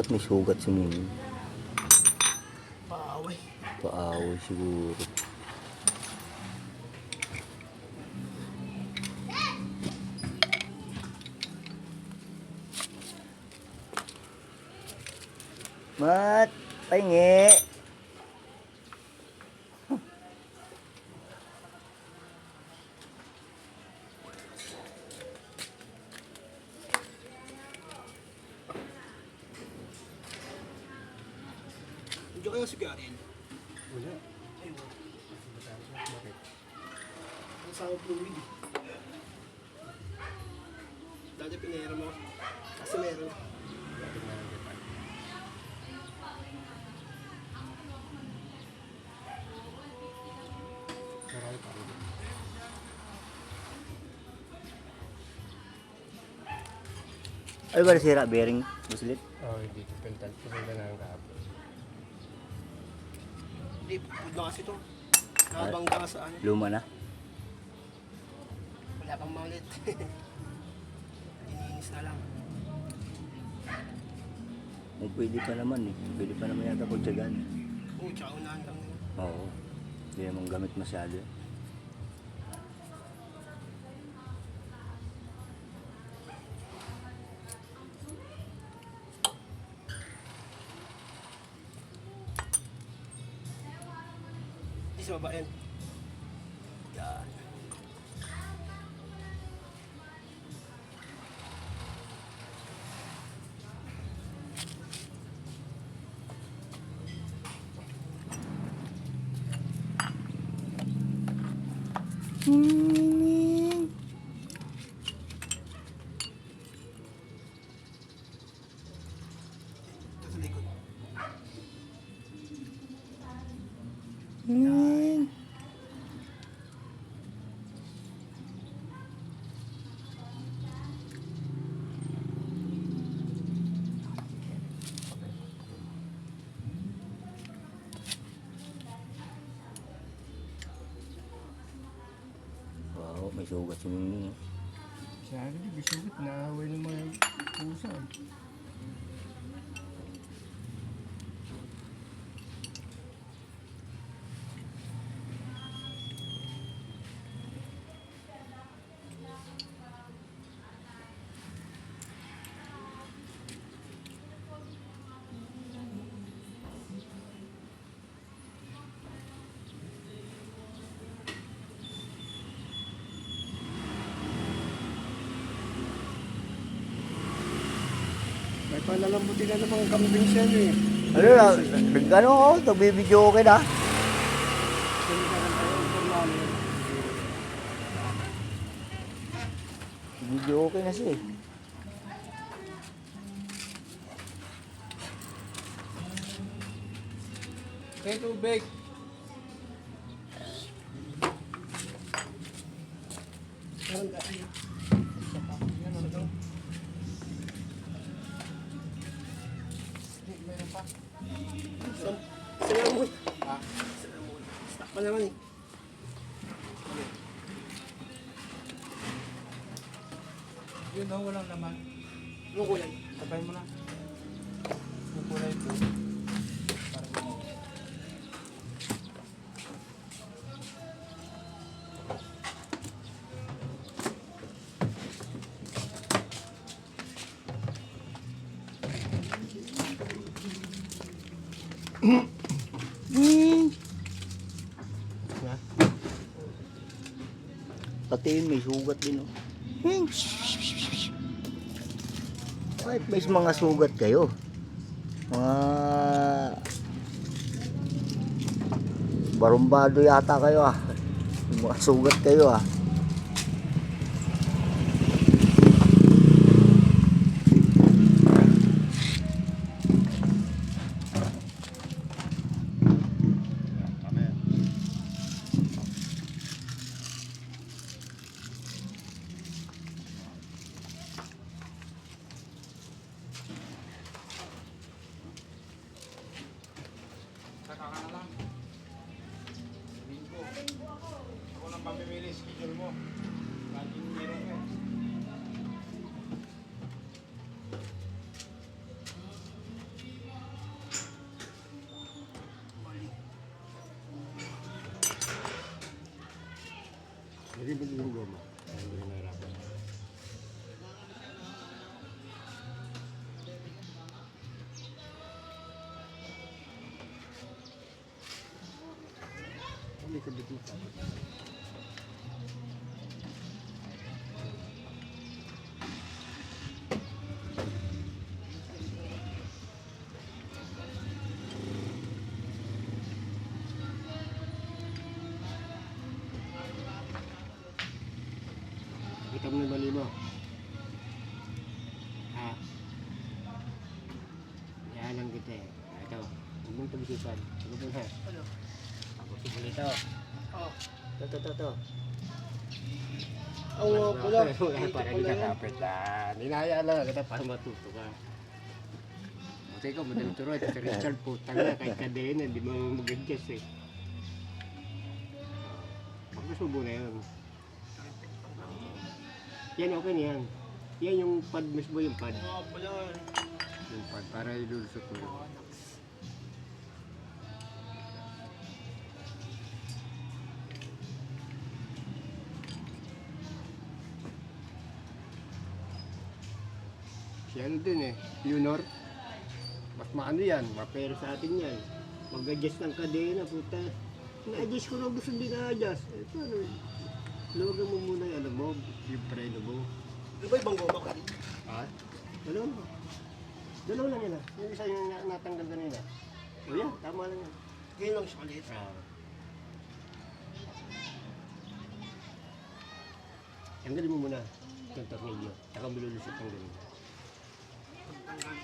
Dapat may sugat si Ming. Paaway. Paaway siguro. Mat, pahingi. Medyo kayo sigarin. Wala. Ay, wala. Bakit? Ang sa fluid. Dati pinera mo. Kasi meron. Marami pa rin. Ay ba nasira bearing buslit? Oh, hindi ko pental. Pinunta na ang kahapon. Hindi, food na kasi to. Nakabangga ka sa ano. Luma na. Wala pang malit. Iniinis na lang. Kung pwede pa naman eh. Pwede pa naman yata pagtsagaan. Oo, tsaka unahan lang nila. Oo. Hindi naman gamit masyado. Hindi sa baba may sugat si Ming. Siya rin, bisugot. Naaway ng mga pusa. May panalambuti ka ng mga kambing siya eh. Ano na, nag-ano ako, nagbibideo okay na. Video okay na siya eh. Kaya tubig. Meron pa naman eh. Yun daw, walang naman. Ano ko yan? Sabay mo na. Kukulay po. Para mo. Na? Pati yun, may sugat din. Oh. Kahit may mga sugat kayo. Mga barumbado yata kayo ah. Mga sugat kayo ah. Hindi ba yung goma? Hindi na nahirapan. Hindi ka Kita na mali mo. Ha? Yan lang kita eh. Ito. Huwag mong pag-isipan. Huwag mo ha. Ano? Ako si Bulito. Oh. To, to, to, to. Ang uh, pula. Wala Ito para pala di ka yan. kapit na. Ninaya lang kita para matuto ka. Buti ko, madaling turoy. Kasi Richard, putang na. Kahit kadena, hindi mo mag-adjust eh. Pag gusto mo na yun. Yan, okay na yan. Yan yung pad mismo yung pad. Yung pad, para ilulusot mo. yun. Si ano din eh, Yunor. Mas maano yan, mapera sa atin yan. Mag-adjust ng kadena, puta. Na-adjust ko na gusto din na-adjust. Eh, paano? Luwagan mo muna yung ano mo, yung preno mo. Ano ba ibang goma rin? Ha? Dalawa mo. Dalawa lang yan ah. Yung isa yung na- natanggal kanina. O yan, tama lang yan. Ngayon lang siya maliit. Ah. Tanggalin mo muna itong tornilyo. Saka mo lulusot ang ganun. Pagtanggal.